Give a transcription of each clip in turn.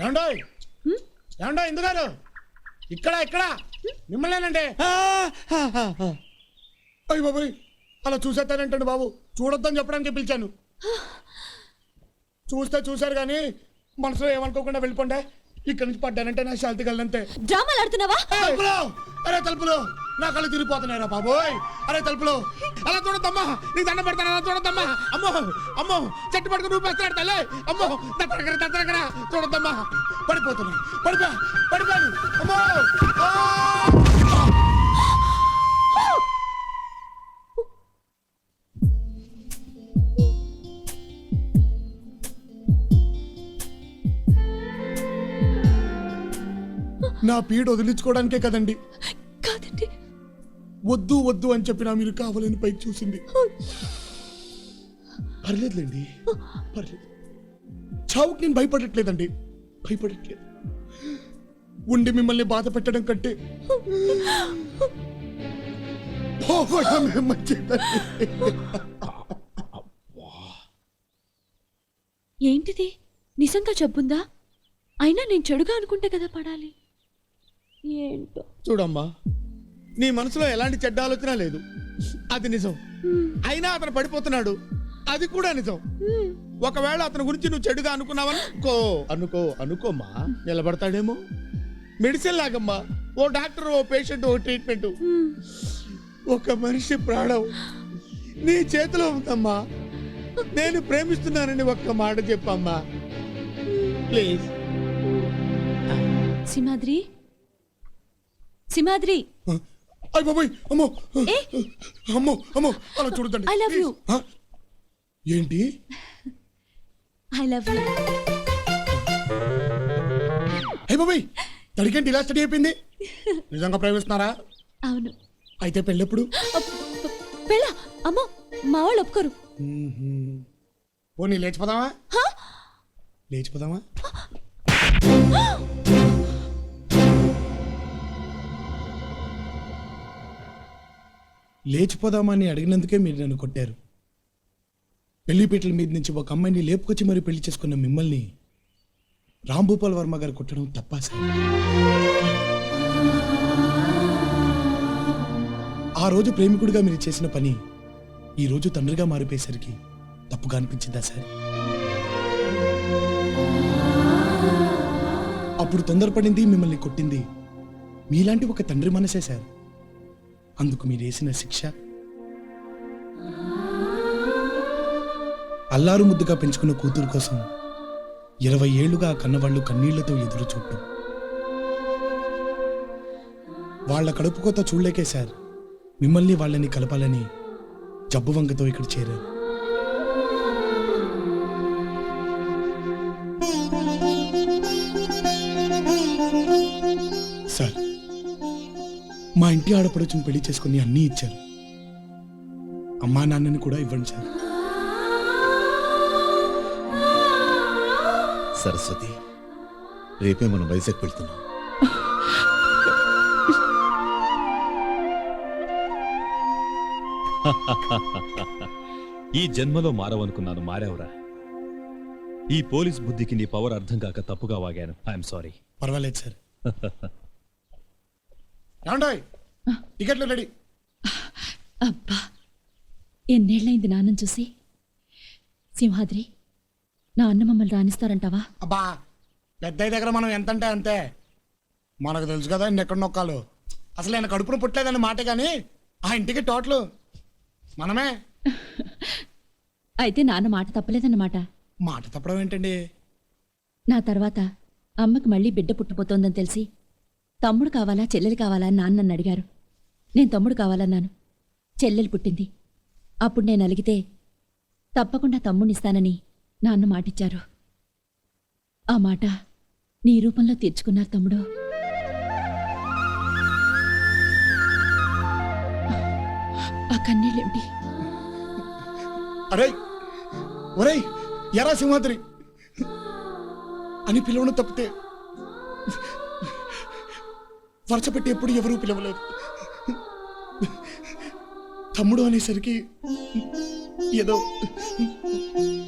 ఏమండోయ్? ఏమండో ఎందుగారు ఇక్కడ ఇక్కడ? మిమ్మల్నేనండి. అయ్యి బాబాయ్ అలా చూసేస్తానంటండి బాబు. చూడొద్దని చెప్పడానికి పిలిచాను. చూస్తే చూశారు కానీ మనసులో ఏమనుకోకుండా వెళ్ళిపోండే. ఇక్కడి నుంచి పడ్డానంటే నా శాంతి కలంతే డ్రామాలు ఆడుతున్నావా? తలుపులు! అరే తలుపులు! నా కళ్ళు తిరిగిపోతున్నాయిరా బాబోయ్. అరే తలుపులు అలా చూడద్దమ్మా. నీకు దండం పెడతాను అలా చూడద్దమ్మా. అమ్మో అమ్మో చెట్టు పడుకుని రూపేస్తున్నాడు తల్లి. అమ్మో దత్తరగర దత్తరగర. చూడద్దమ్మా. పడిపోతున్నాను పడిపో పడిపోను అమ్మో నా పీడ వదిలించుకోవడానికే కదండి. వద్దు వద్దు అని చెప్పినా మీరు కావాలని పైకి చూసింది. పర్లేదులేండి పర్లేదు. చావుకి నేను భయపడట్లేదండి భయపడట్లేదు. ఉండి మిమ్మల్ని బాధ పెట్టడం కంటే పోవడమే మంచిదండి. ఏంటిది? నిజంగా జబ్బుందా? అయినా నేను చెడుగా అనుకుంటే కదా పడాలి. ఏంటో? చూడమ్మా నీ మనసులో ఎలాంటి చెడ్డ ఆలోచన లేదు. అది నిజం. అయినా అతను పడిపోతున్నాడు. అది కూడా నిజం. ఒకవేళ అతని గురించి నువ్వు చెడుగా అనుకున్నావని అనుకో అనుకో అనుకోమ్మా. నిలబడతాడేమో. మెడిసిన్ లాగమ్మా. ఓ డాక్టర్ ఓ పేషెంట్ ఓ ట్రీట్మెంట్. ఒక మనిషి ప్రాణం నీ చేతిలో ఉందమ్మా. నేను ప్రేమిస్తున్నానని ఒక్క మాట చెప్పమ్మా. ప్లీజ్. సింహాద్రి? సింహాద్రి? అయ్య బాబాయ్ అమ్మో. ఏ? అమ్మో అమ్మో. అలా చూడదండి I love you. ఏంటి? I love you. అయ్య బాబాయ్ తడికేంటి ఇలా స్టడీ అయిపోయింది. నిజంగా ప్రేమిస్తున్నారా? అవును. అయితే పెళ్ళెప్పుడు? పెళ్ళ? అమ్మో మా వాళ్ళు ఒప్పుకోరు. పోనీ లేచిపోదామా? లేచిపోదామా? లేచిపోదామా లేచిపోదామని అడిగినందుకే మీరు నన్ను కొట్టారు. పెళ్ళిపీటల మీద నుంచి ఒక అమ్మాయిని లేపుకొచ్చి మరి పెళ్ళి చేసుకున్న మిమ్మల్ని రాంభూపాల్ వర్మ గారు కొట్టడం తప్ప సార్? ఆ రోజు ప్రేమికుడిగా మీరు చేసిన పని ఈరోజు తండ్రిగా మారిపోయేసరికి తప్పుగా అనిపించిందా సార్? అప్పుడు తొందరపడింది మిమ్మల్ని కొట్టింది మీలాంటి ఒక తండ్రి మనసే సార్. అందుకు మీరేసిన శిక్ష. అల్లారు ముద్దుగా పెంచుకున్న కూతురు కోసం ఇరవై ఏళ్ళుగా కన్నవాళ్ళు కన్నవాళ్ళు కన్నీళ్ళతో ఎదురు చూడటం వాళ్ళ కడుపు కోత చూడలేకే సార్. మిమ్మల్ని వాళ్ళని కలపాలని జబ్బు వంకతో ఇక్కడ చేరారు. మా ఇంటి ఆడపడుచుని పెళ్ళి చేసుకుని అన్నీ ఇచ్చారు. అమ్మా నాన్నని కూడా ఇవ్వండి సార్. సరస్వతి రేపే మనం వైజాగ్ వెళ్తున్నాం. ఈ జన్మలో మారవనుకున్నాను మారావురా. ఈ పోలీస్ బుద్ధికి నీ పవర్ అర్థం కాక తప్పుగా వాగాను. I'm sorry. పర్వాలేదు సార్. ఏమండోయ్? టికెట్లు రెడీ. అబ్బా ఎన్నేళ్ళైంది నాన్నని చూసి? సింహాద్రి నా అన్న మమ్మల్ని రాణిస్తారంటావా? అబ్బా పెద్దయ్య దగ్గర మనం ఎంత అంటే అంతే. మనకు తెలుసు కదా ఇన్ని ఎక్కడ నొక్కాలు. అసలు ఆయన కడుపును పుట్టలేదని మాట కానీ ఆ ఇంటికి టోటలు మనమే. అయితే నాన్న మాట తప్పలేదన్నమాట. మాట తప్పడం ఏంటండి? నా తర్వాత అమ్మకి మళ్ళీ బిడ్డ పుట్టబోతోందని తెలిసి తమ్ముడు కావాలా చెల్లెలు కావాలా అని నాన్న నన్ను అడిగారు. నేను తమ్ముడు కావాలన్నాను. చెల్లెలు పుట్టింది. అప్పుడు నేను అలిగితే తప్పకుండా తమ్ముడిస్తానని నాన్న మాటిచ్చారు. ఆ మాట నీ రూపంలో తీర్చుకున్నారు తమ్ముడు. ఆ కన్నీళ్ళేమిటి? అరే ఒరేయ్ ఎరా సింహాద్రి. అని పిలవడం తప్పితే వరచపెట్టి ఎప్పుడు ఎవరూ పిలవలేదు. తమ్ముడు అనేసరికి ఏదో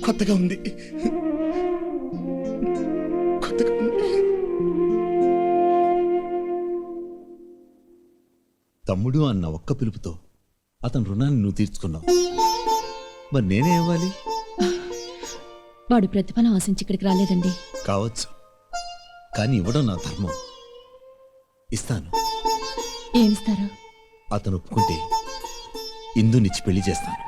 కొత్తగా ఉంది. కొత్తగా తమ్ముడు అన్న ఒక్క పిలుపుతో అతని రుణాన్ని నువ్వు తీర్చుకున్నావు. మరి నేనే ఇవ్వాలి? వాడు ప్రతిఫలం ఆశించి ఇక్కడికి రాలేదండి. కావచ్చు. కానీ ఇవ్వడం నా ధర్మం. ఇస్తాను. ఏమిస్తారు? అతను ఒప్పుకుంటే ఇందునిచ్చి పెళ్ళి చేస్తాను.